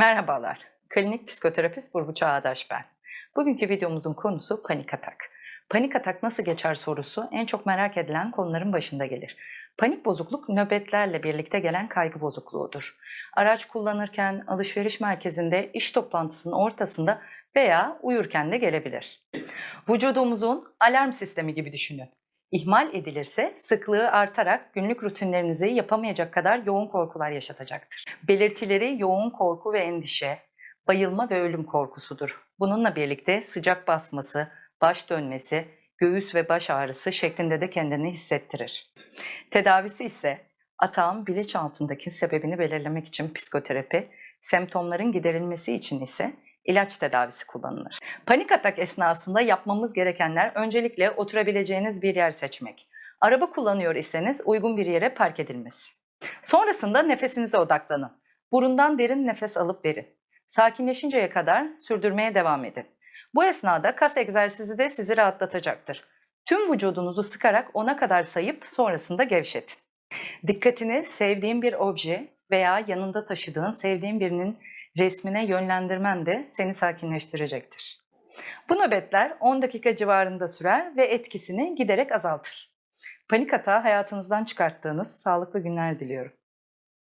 Merhabalar, klinik psikoterapist Burcu Çağdaş ben. Bugünkü videomuzun konusu panik atak. Panik atak nasıl geçer sorusu en çok merak edilen konuların başında gelir. Panik bozukluk nöbetlerle birlikte gelen kaygı bozukluğudur. Araç kullanırken, alışveriş merkezinde, iş toplantısının ortasında veya uyurken de gelebilir. Vücudumuzun alarm sistemi gibi düşünün. İhmal edilirse sıklığı artarak günlük rutinlerinizi yapamayacak kadar yoğun korkular yaşatacaktır. Belirtileri yoğun korku ve endişe, bayılma ve ölüm korkusudur. Bununla birlikte sıcak basması, baş dönmesi, göğüs ve baş ağrısı şeklinde de kendini hissettirir. Tedavisi ise atağın bilinçaltındaki sebebini belirlemek için psikoterapi, semptomların giderilmesi için ise ilaç tedavisi kullanılır. Panik atak esnasında yapmamız gerekenler öncelikle oturabileceğiniz bir yer seçmek. Araba kullanıyor iseniz uygun bir yere park edilmesi. Sonrasında nefesinize odaklanın. Burundan derin nefes alıp verin. Sakinleşinceye kadar sürdürmeye devam edin. Bu esnada kas egzersizi de sizi rahatlatacaktır. Tüm vücudunuzu sıkarak ona kadar sayıp sonrasında gevşetin. Dikkatini sevdiğin bir obje veya yanında taşıdığın sevdiğin birinin resmine yönlendirmen de seni sakinleştirecektir. Bu nöbetler 10 dakika civarında sürer ve etkisini giderek azaltır. Panik atağı hayatınızdan çıkarttığınız sağlıklı günler diliyorum.